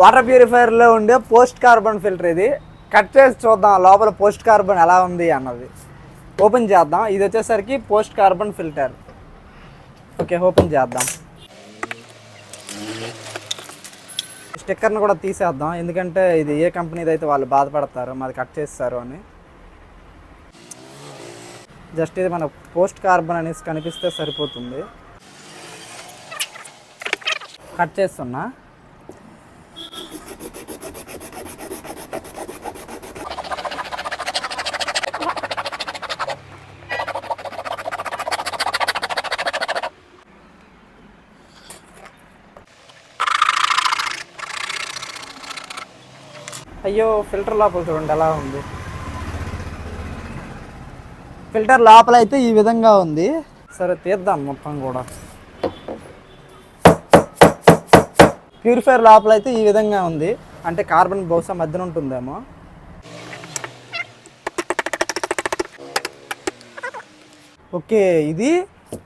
Water ప్యూరిఫైయర్లో ఉండే post carbon filter ఇది. కట్ చేసి చూద్దాం లోపల పోస్ట్ కార్బన్ ఎలా ఉంది అన్నది. ఓపెన్ చేద్దాం. ఇది వచ్చేసరికి post carbon filter. Okay open చేద్దాం. స్టిక్కర్ని కూడా తీసేద్దాం. ఎందుకంటే ఇది ఏ కంపెనీది అయితే వాళ్ళు బాధపడతారు మాది కట్ చేస్తారు అని. జస్ట్ ఇది మన పోస్ట్ కార్బన్ అనేసి కనిపిస్తే సరిపోతుంది. కట్ చేస్తున్నా. అయ్యో ఫిల్టర్ లోపల చూడండి ఎలా ఉంది. ఫిల్టర్ లోపల అయితే ఈ విధంగా ఉంది. సరే తీద్దాం మొత్తం కూడా. ప్యూరిఫైర్ లోపల అయితే ఈ విధంగా ఉంది. అంటే కార్బన్ బహుశా మధ్యన ఉంటుందేమో. ఓకే ఇది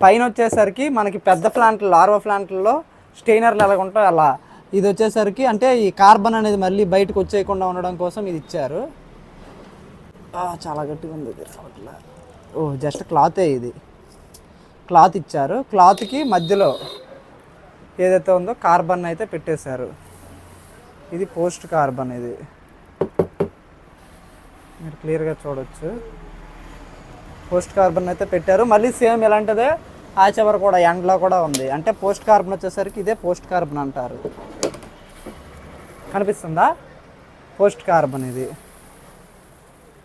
పైన వచ్చేసరికి మనకి పెద్ద ప్లాంట్లు లార్వా ప్లాంట్లలో స్టెయినర్లు ఎలా ఉంటాయో అలా. ఇది వచ్చేసరికి అంటే ఈ కార్బన్ అనేది మళ్ళీ బయటకు వచ్చేయకుండా ఉండడం కోసం ఇది ఇచ్చారు. చాలా గట్టిగా ఉంది ఇది. ఓ జస్ట్ క్లాతే ఇది. క్లాత్ ఇచ్చారు. క్లాత్కి మధ్యలో ఏదైతే ఉందో కార్బన్ అయితే పెట్టేశారు. ఇది పోస్ట్ కార్బన్ ఇది. మీరు క్లియర్గా చూడొచ్చు. పోస్ట్ కార్బన్ అయితే పెట్టారు. మళ్ళీ సేమ్ ఎలాంటిదే? ఆ కూడా ఎండ్లో కూడా ఉంది. అంటే పోస్ట్ కార్బన్ వచ్చేసరికి ఇదే పోస్ట్ కార్బన్ అంటారు. కనిపిస్తుందా? పోస్ట్ కార్బన్ ఇది.